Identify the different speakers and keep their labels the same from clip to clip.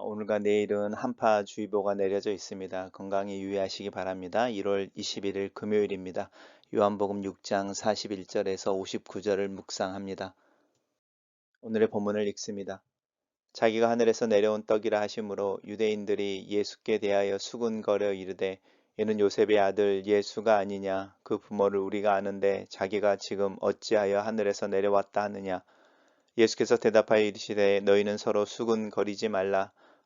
Speaker 1: 어, 오늘과 내일은 한파주의보가 내려져 있습니다. 건강에 유의하시기 바랍니다. 1월 21일 금요일입니다. 요한복음 6장 41절에서 59절을 묵상합니다. 오늘의 본문을 읽습니다. 자기가 하늘에서 내려온 떡이라 하심으로 유대인들이 예수께 대하여 수군거려 이르되 이는 요셉의 아들 예수가 아니냐 그 부모를 우리가 아는데 자기가 지금 어찌하여 하늘에서 내려왔다 하느냐 예수께서 대답하여 이르시되 너희는 서로 수군거리지 말라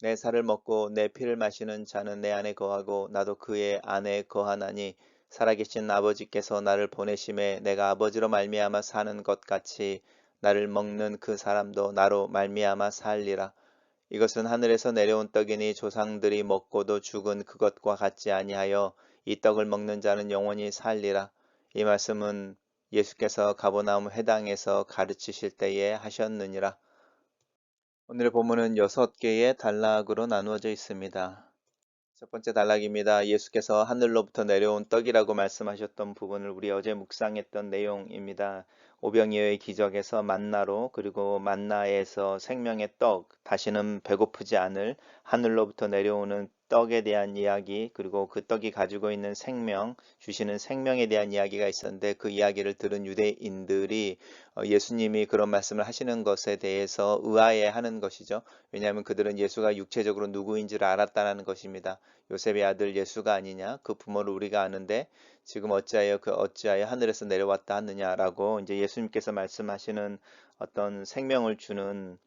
Speaker 1: 내 살을 먹고 내 피를 마시는 자는 내 안에 거하고 나도 그의 안에 거하나니 살아계신 아버지께서 나를 보내심에 내가 아버지로 말미암아 사는 것 같이 나를 먹는 그 사람도 나로 말미암아 살리라. 이것은 하늘에서 내려온 떡이니 조상들이 먹고도 죽은 그것과 같지 아니하여 이 떡을 먹는 자는 영원히 살리라. 이 말씀은 예수께서 가보나움 회당에서 가르치실 때에 하셨느니라. 오늘의 본문은 여섯 개의 단락으로 나누어져 있습니다. 첫 번째 단락입니다. 예수께서 하늘로부터 내려온 떡이라고 말씀하셨던 부분을 우리 어제 묵상했던 내용입니다. 오병이어의 기적에서 만나로 그리고 만나에서 생명의 떡 다시는 배고프지 않을 하늘로부터 내려오는 떡에 대한 이야기 그리고 그 떡이 가지고 있는 생명 주시는 생명에 대한 이야기가 있었는데 그 이야기를 들은 유대인들이 어, 예수님이 그런 말씀을 하시는 것에 대해서 의아해하는 것이죠. 왜냐하면 그들은 예수가 육체적으로 누구인지를 알았다는 것입니다. 요셉의 아들 예수가 아니냐 그 부모를 우리가 아는데 지금 어찌하여 그 어찌하여 하늘에서 내려왔다 하느냐라고 이제 예수님께서 말씀하시는 어떤 생명을 주는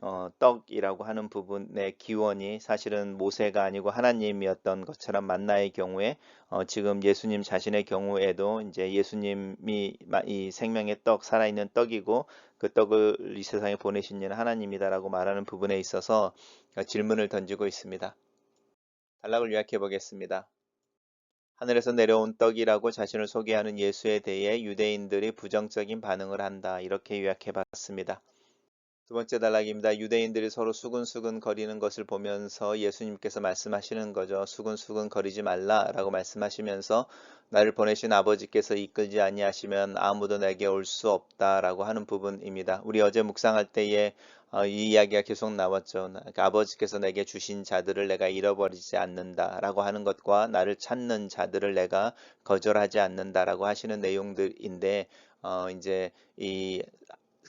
Speaker 1: 어, 떡이라고 하는 부분의 기원이 사실은 모세가 아니고 하나님이었던 것처럼 만나의 경우에 어, 지금 예수님 자신의 경우에도 이제 예수님이 이 생명의 떡 살아있는 떡이고 그 떡을 이 세상에 보내신 이는 하나님이다라고 말하는 부분에 있어서 질문을 던지고 있습니다. 단락을 요약해 보겠습니다. 하늘에서 내려온 떡이라고 자신을 소개하는 예수에 대해 유대인들이 부정적인 반응을 한다. 이렇게 요약해 봤습니다. 두 번째 단락입니다. 유대인들이 서로 수근수근 거리는 것을 보면서 예수님께서 말씀하시는 거죠. 수근수근 거리지 말라라고 말씀하시면서 나를 보내신 아버지께서 이끌지 아니하시면 아무도 내게 올 수 없다라고 하는 부분입니다. 우리 어제 묵상할 때에 어, 이 이야기가 계속 나왔죠. 그러니까 아버지께서 내게 주신 자들을 내가 잃어버리지 않는다라고 하는 것과 나를 찾는 자들을 내가 거절하지 않는다라고 하시는 내용들인데 어, 이제 이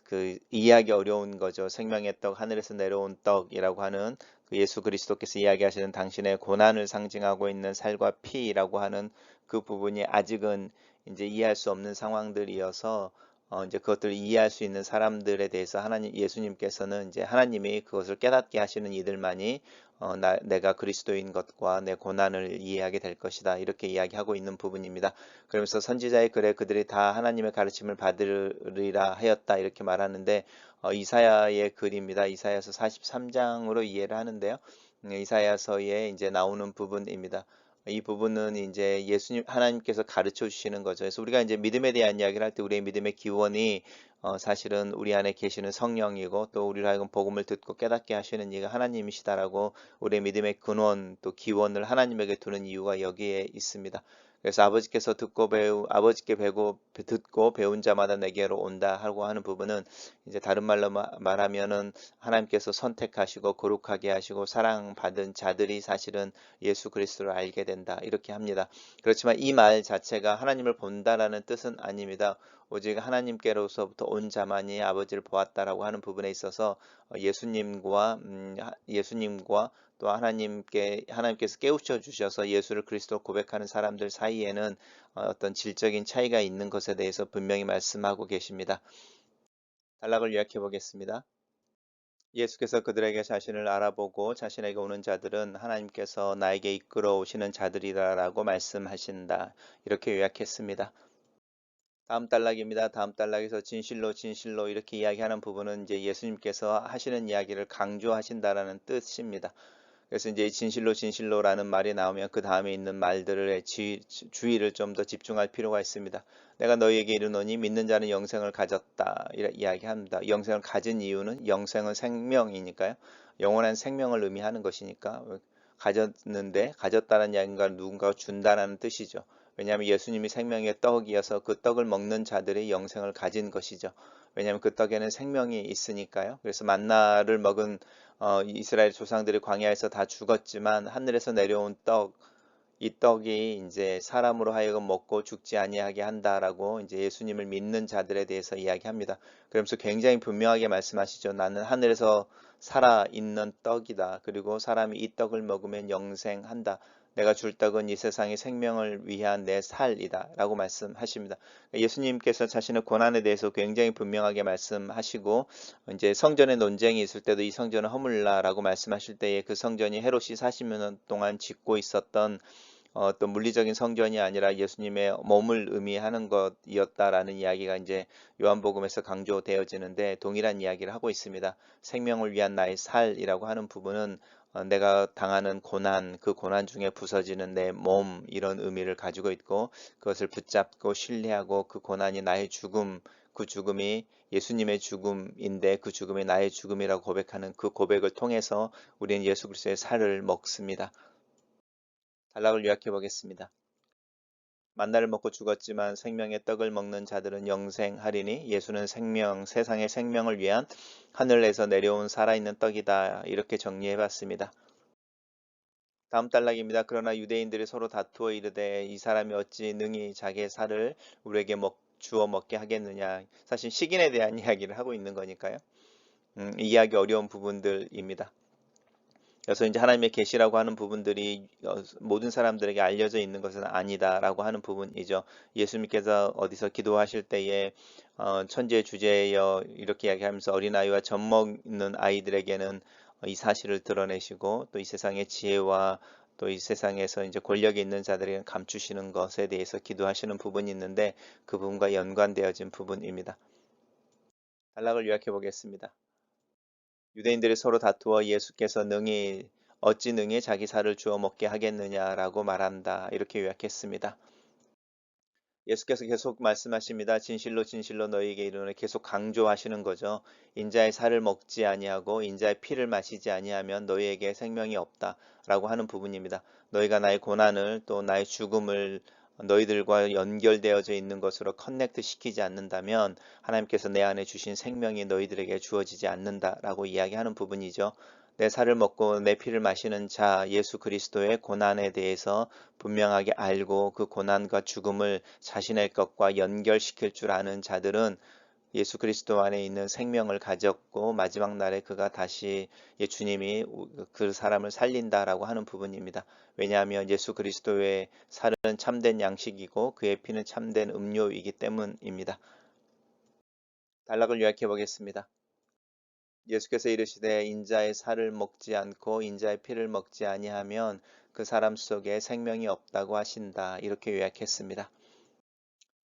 Speaker 1: 그 이해하기 어려운 거죠. 생명의 떡, 하늘에서 내려온 떡이라고 하는 그 예수 그리스도께서 이야기하시는 당신의 고난을 상징하고 있는 살과 피라고 하는 그 부분이 아직은 이제 이해할 수 없는 상황들이어서 어 이제 그것들을 이해할 수 있는 사람들에 대해서 하나님 예수님께서는 이제 하나님이 그것을 깨닫게 하시는 이들만이 어, 나, 내가 그리스도인 것과 내 고난을 이해하게 될 것이다. 이렇게 이야기하고 있는 부분입니다. 그러면서 선지자의 글에 그들이 다 하나님의 가르침을 받으리라 하였다. 이렇게 말하는데 어, 이사야의 글입니다. 이사야서 43장으로 이해를 하는데요. 음, 이사야서에 이제 나오는 부분입니다. 이 부분은 이제 예수님 하나님께서 가르쳐 주시는 거죠. 그래서 우리가 이제 믿음에 대한 이야기를 할 때 우리의 믿음의 기원이 어, 사실은 우리 안에 계시는 성령이고 또 우리를 하여금 복음을 듣고 깨닫게 하시는 이가 하나님이시다라고 우리의 믿음의 근원 또 기원을 하나님에게 두는 이유가 여기에 있습니다. 그래서 아버지께서 듣고 배우 아버지께 배고 듣고 배운 자마다 내게로 온다 하고 하는 부분은 이제 다른 말로 마- 말하면은 하나님께서 선택하시고 거룩하게 하시고 사랑받은 자들이 사실은 예수 그리스도를 알게 된다 이렇게 합니다. 그렇지만 이 말 자체가 하나님을 본다라는 뜻은 아닙니다. 오직 하나님께로서부터 온 자만이 아버지를 보았다라고 하는 부분에 있어서 어, 예수님과 음, 하- 예수님과 또 하나님께 하나님께서 깨우쳐 주셔서 예수를 그리스도 고백하는 사람들 사이에는 어, 어떤 질적인 차이가 있는 것에 대해서 분명히 말씀하고 계십니다. 단락을 요약해 보겠습니다. 예수께서 그들에게 자신을 알아보고 자신에게 오는 자들은 하나님께서 나에게 이끌어 오시는 자들이라라고 말씀하신다. 이렇게 요약했습니다. 다음 단락입니다. 다음 단락에서 진실로 진실로 이렇게 이야기하는 부분은 이제 예수님께서 하시는 이야기를 강조하신다라는 뜻입니다. 그래서 이제 진실로 진실로라는 말이 나오면 그 다음에 있는 말들의 지, 주의를 좀 더 집중할 필요가 있습니다. 내가 너희에게 이르노니 믿는 자는 영생을 가졌다 이야기합니다. 영생을 가진 이유는 영생은 생명이니까요. 영원한 생명을 의미하는 것이니까 가졌는데 가졌다는 이야기가 누군가 준다라는 뜻이죠. 왜냐하면 예수님이 생명의 떡이어서 그 떡을 먹는 자들이 영생을 가진 것이죠. 왜냐하면 그 떡에는 생명이 있으니까요. 그래서 만나를 먹은 어, 이스라엘 조상들이 광야에서 다 죽었지만 하늘에서 내려온 떡, 이 떡이 이제 사람으로 하여금 먹고 죽지 아니하게 한다라고 이제 예수님을 믿는 자들에 대해서 이야기합니다. 그러면서 굉장히 분명하게 말씀하시죠. 나는 하늘에서 살아 있는 떡이다. 그리고 사람이 이 떡을 먹으면 영생한다. 내가 줄 떡은 이 세상의 생명을 위한 내 살이다. 라고 말씀하십니다. 예수님께서 자신의 고난에 대해서 굉장히 분명하게 말씀하시고, 이제 성전의 논쟁이 있을 때도 이 성전은 허물라 라고 말씀하실 때에 그 성전이 헤롯이 40년 동안 짓고 있었던 어떤 물리적인 성전이 아니라 예수님의 몸을 의미하는 것이었다라는 이야기가 이제 요한복음에서 강조되어지는데 동일한 이야기를 하고 있습니다. 생명을 위한 나의 살이라고 하는 부분은 어, 내가 당하는 고난, 그 고난 중에 부서지는 내 몸 이런 의미를 가지고 있고 그것을 붙잡고 신뢰하고 그 고난이 나의 죽음, 그 죽음이 예수님의 죽음인데 그 죽음이 나의 죽음이라고 고백하는 그 고백을 통해서 우리는 예수 그리스도의 살을 먹습니다. 단락을 요약해 보겠습니다. 만나를 먹고 죽었지만 생명의 떡을 먹는 자들은 영생하리니 예수는 생명, 세상의 생명을 위한 하늘에서 내려온 살아있는 떡이다. 이렇게 정리해 봤습니다. 다음 단락입니다. 그러나 유대인들이 서로 다투어 이르되 이 사람이 어찌 능히 자기의 살을 우리에게 먹, 주어 먹게 하겠느냐. 사실 식인에 대한 이야기를 하고 있는 거니까요. 음, 이해하기 어려운 부분들입니다. 그래서 이제 하나님의 계시라고 하는 부분들이 어, 모든 사람들에게 알려져 있는 것은 아니다라고 하는 부분이죠. 예수님께서 어디서 기도하실 때에 어, 천지의 주제여 이렇게 이야기하면서 어린아이와 젖 먹는 아이들에게는 이 사실을 드러내시고 또 이 세상의 지혜와 또이 세상에서 이제 권력이 있는 자들에게 감추시는 것에 대해서 기도하시는 부분이 있는데 그 부분과 연관되어진 부분입니다. 단락을 요약해 보겠습니다. 유대인들이 서로 다투어 예수께서 능히 어찌 능히 자기 살을 주어 먹게 하겠느냐라고 말한다. 이렇게 요약했습니다. 예수께서 계속 말씀하십니다. 진실로 진실로 너희에게 이르노니 계속 강조하시는 거죠. 인자의 살을 먹지 아니하고 인자의 피를 마시지 아니하면 너희에게 생명이 없다라고 하는 부분입니다. 너희가 나의 고난을 또 나의 죽음을 너희들과 연결되어져 있는 것으로 커넥트 시키지 않는다면 하나님께서 내 안에 주신 생명이 너희들에게 주어지지 않는다라고 이야기하는 부분이죠. 내 살을 먹고 내 피를 마시는 자 예수 그리스도의 고난에 대해서 분명하게 알고 그 고난과 죽음을 자신의 것과 연결시킬 줄 아는 자들은 예수 그리스도 안에 있는 생명을 가졌고 마지막 날에 그가 다시 주님이 그 사람을 살린다라고 하는 부분입니다. 왜냐하면 예수 그리스도의 살은 참된 양식이고 그의 피는 참된 음료이기 때문입니다. 단락을 요약해 보겠습니다. 예수께서 이르시되 인자의 살을 먹지 않고 인자의 피를 먹지 아니하면 그 사람 속에 생명이 없다고 하신다. 이렇게 요약했습니다.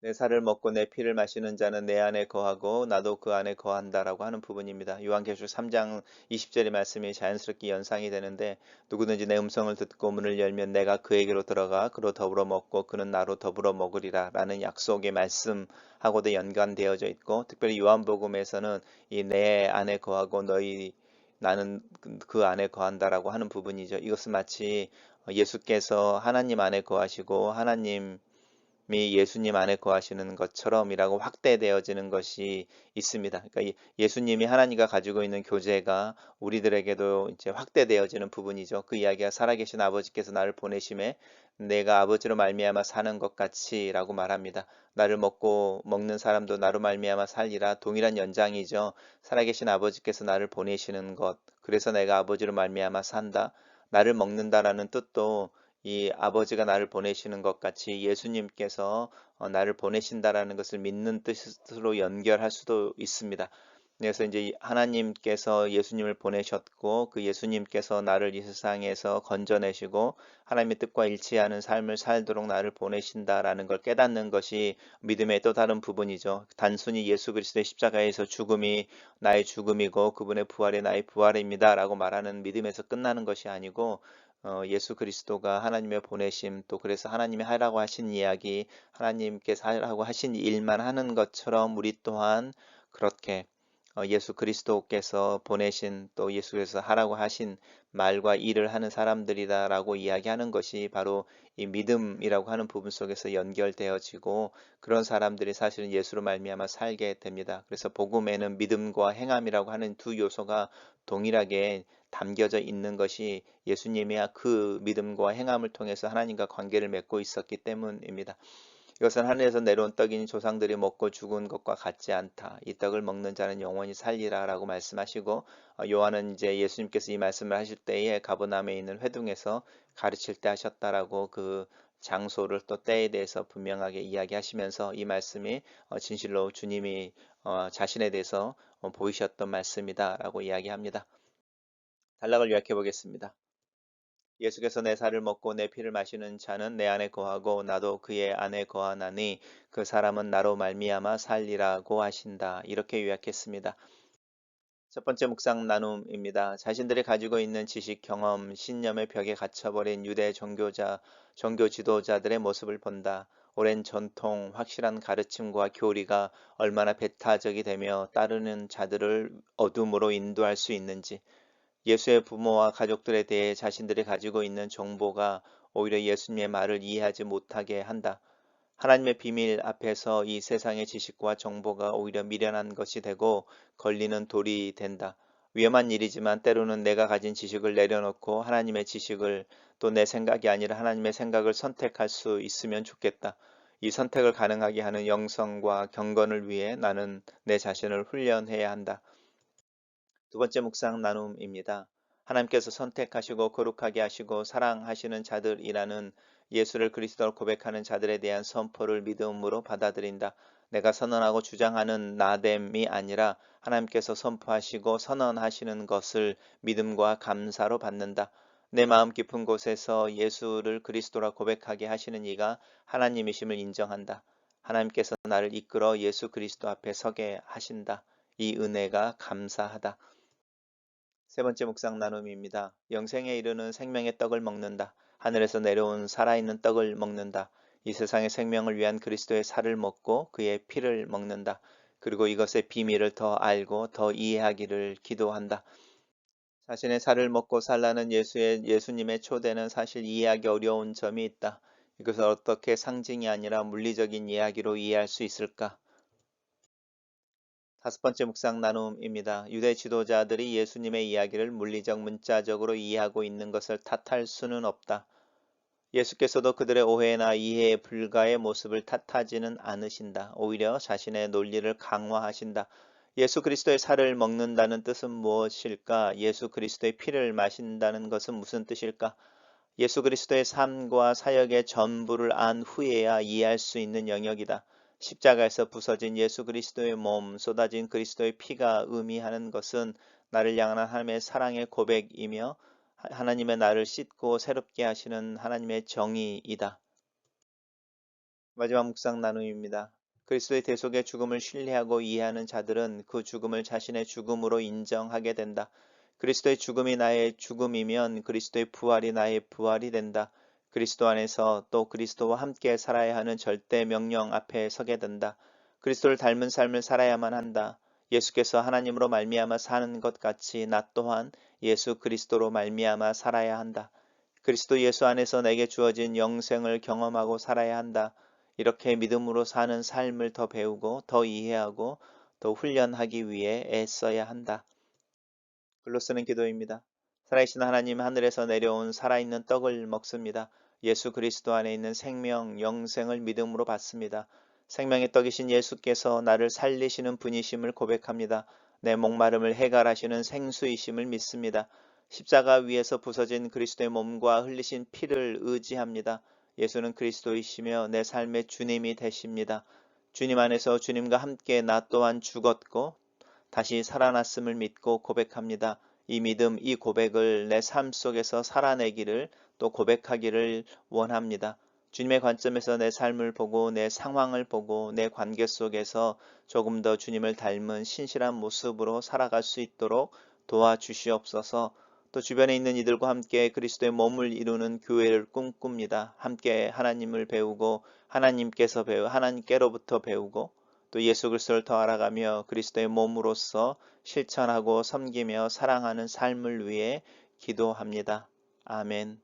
Speaker 1: 내 살을 먹고 내 피를 마시는 자는 내 안에 거하고 나도 그 안에 거한다라고 하는 부분입니다. 요한계시록 3장 20절의 말씀이 자연스럽게 연상이 되는데 누구든지 내 음성을 듣고 문을 열면 내가 그에게로 들어가 그로 더불어 먹고 그는 나로 더불어 먹으리라 라는 약속의 말씀하고도 연관되어져 있고 특별히 요한복음에서는 이 내 안에 거하고 너희 나는 그 안에 거한다라고 하는 부분이죠. 이것은 마치 어, 예수께서 하나님 안에 거하시고 하나님이 예수님 안에 거하시는 것처럼이라고 확대되어지는 것이 있습니다. 그러니까 이- 예수님이 하나님과 가지고 있는 교제가 우리들에게도 이제 확대되어지는 부분이죠. 그 이야기가 살아계신 아버지께서 나를 보내심에 내가 아버지로 말미암아 사는 것 같이라고 말합니다. 나를 먹고 먹는 사람도 나로 말미암아 살리라 동일한 연장이죠. 살아계신 아버지께서 나를 보내시는 것. 그래서 내가 아버지로 말미암아 산다. 나를 먹는다라는 뜻도 이 아버지가 나를 보내시는 것 같이 예수님께서 어, 나를 보내신다라는 것을 믿는 뜻으로 연결할 수도 있습니다. 그래서 이제 이 하나님께서 예수님을 보내셨고 그 예수님께서 나를 이 세상에서 건져내시고 하나님의 뜻과 일치하는 삶을 살도록 나를 보내신다라는 걸 깨닫는 것이 믿음의 또 다른 부분이죠. 단순히 예수 그리스도의 십자가에서 죽음이 나의 죽음이고 그분의 부활이 나의 부활입니다라고 말하는 믿음에서 끝나는 것이 아니고 어, 예수 그리스도가 하나님의 보내심 또 그래서 하나님이 하라고 하신 이야기 하나님께서 하라고 하신 일만 하는 것처럼 우리 또한 그렇게 어, 예수 그리스도께서 보내신 또 예수께서 하라고 하신 말과 일을 하는 사람들이다라고 이야기하는 것이 바로 이 믿음이라고 하는 부분 속에서 연결되어지고 그런 사람들이 사실은 예수로 말미암아 살게 됩니다. 그래서 복음에는 믿음과 행함이라고 하는 두 요소가 동일하게 담겨져 있는 것이 예수님이 그 믿음과 행함을 통해서 하나님과 관계를 맺고 있었기 때문입니다. 이것은 하늘에서 내려온 떡이니 조상들이 먹고 죽은 것과 같지 않다. 이 떡을 먹는 자는 영원히 살리라라고 말씀하시고 어, 요한은 이제 예수님께서 이 말씀을 하실 때에 가버나움에 있는 회중에서 가르칠 때 하셨다라고 그 장소를 또 때에 대해서 분명하게 이야기하시면서 이 말씀이 어, 진실로 주님이 어, 자신에 대해서 보이셨던 말씀이다라고 이야기합니다. 단락을 요약해 보겠습니다. 예수께서 내 살을 먹고 내 피를 마시는 자는 내 안에 거하고 나도 그의 안에 거하나니 그 사람은 나로 말미암아 살리라고 하신다. 이렇게 요약했습니다. 첫 번째 묵상 나눔입니다. 자신들이 가지고 있는 지식, 경험, 신념의 벽에 갇혀버린 유대 종교자, 종교 지도자들의 모습을 본다. 오랜 전통, 확실한 가르침과 교리가 얼마나 배타적이 되며 따르는 자들을 어둠으로 인도할 수 있는지, 예수의 부모와 가족들에 대해 자신들이 가지고 있는 정보가 오히려 예수님의 말을 이해하지 못하게 한다. 하나님의 비밀 앞에서 이 세상의 지식과 정보가 오히려 미련한 것이 되고 걸리는 돌이 된다. 위험한 일이지만 때로는 내가 가진 지식을 내려놓고 하나님의 지식을 또 내 생각이 아니라 하나님의 생각을 선택할 수 있으면 좋겠다. 이 선택을 가능하게 하는 영성과 경건을 위해 나는 내 자신을 훈련해야 한다. 두 번째 묵상 나눔입니다. 하나님께서 선택하시고 거룩하게 하시고 사랑하시는 자들이라는 예수를 그리스도로 고백하는 자들에 대한 선포를 믿음으로 받아들인다. 내가 선언하고 주장하는 나됨이 아니라 하나님께서 선포하시고 선언하시는 것을 믿음과 감사로 받는다. 내 마음 깊은 곳에서 예수를 그리스도라 고백하게 하시는 이가 하나님이심을 인정한다. 하나님께서 나를 이끌어 예수 그리스도 앞에 서게 하신다. 이 은혜가 감사하다. 세 번째 묵상 나눔입니다. 영생에 이르는 생명의 떡을 먹는다. 하늘에서 내려온 살아있는 떡을 먹는다. 이 세상의 생명을 위한 그리스도의 살을 먹고 그의 피를 먹는다. 그리고 이것의 비밀을 더 알고 더 이해하기를 기도한다. 자신의 살을 먹고 살라는 예수의 예수님의 초대는 사실 이해하기 어려운 점이 있다. 이것을 어떻게 상징이 아니라 물리적인 이야기로 이해할 수 있을까? 다섯 번째 묵상 나눔입니다. 유대 지도자들이 예수님의 이야기를 물리적 문자적으로 이해하고 있는 것을 탓할 수는 없다. 예수께서도 그들의 오해나 이해 불가의 모습을 탓하지는 않으신다. 오히려 자신의 논리를 강화하신다. 예수 그리스도의 살을 먹는다는 뜻은 무엇일까? 예수 그리스도의 피를 마신다는 것은 무슨 뜻일까? 예수 그리스도의 삶과 사역의 전부를 안 후에야 이해할 수 있는 영역이다. 십자가에서 부서진 예수 그리스도의 몸, 쏟아진 그리스도의 피가 의미하는 것은 나를 향한 하나님의 사랑의 고백이며 하나님의 나를 씻고 새롭게 하시는 하나님의 정의이다. 마지막 묵상 나눔입니다. 그리스도의 대속의 죽음을 신뢰하고 이해하는 자들은 그 죽음을 자신의 죽음으로 인정하게 된다. 그리스도의 죽음이 나의 죽음이면 그리스도의 부활이 나의 부활이 된다. 그리스도 안에서 또 그리스도와 함께 살아야 하는 절대 명령 앞에 서게 된다. 그리스도를 닮은 삶을 살아야만 한다. 예수께서 하나님으로 말미암아 사는 것 같이 나 또한 예수 그리스도로 말미암아 살아야 한다. 그리스도 예수 안에서 내게 주어진 영생을 경험하고 살아야 한다. 이렇게 믿음으로 사는 삶을 더 배우고 더 이해하고 더 훈련하기 위해 애써야 한다. 글로 쓰는 기도입니다. 살아계신 하나님 하늘에서 내려온 살아있는 떡을 먹습니다. 예수 그리스도 안에 있는 생명, 영생을 믿음으로 받습니다. 생명의 떡이신 예수께서 나를 살리시는 분이심을 고백합니다. 내 목마름을 해결하시는 생수이심을 믿습니다. 십자가 위에서 부서진 그리스도의 몸과 흘리신 피를 의지합니다. 예수는 그리스도이시며 내 삶의 주님이 되십니다. 주님 안에서 주님과 함께 나 또한 죽었고 다시 살아났음을 믿고 고백합니다. 이 믿음, 이 고백을 내 삶 속에서 살아내기를 또 고백하기를 원합니다. 주님의 관점에서 내 삶을 보고 내 상황을 보고 내 관계 속에서 조금 더 주님을 닮은 신실한 모습으로 살아갈 수 있도록 도와주시옵소서. 또 주변에 있는 이들과 함께 그리스도의 몸을 이루는 교회를 꿈꿉니다. 함께 하나님을 배우고 하나님께서 배우 하나님께로부터 배우고 또 예수 그리스도를 더 알아가며 그리스도의 몸으로서 실천하고 섬기며 사랑하는 삶을 위해 기도합니다. 아멘.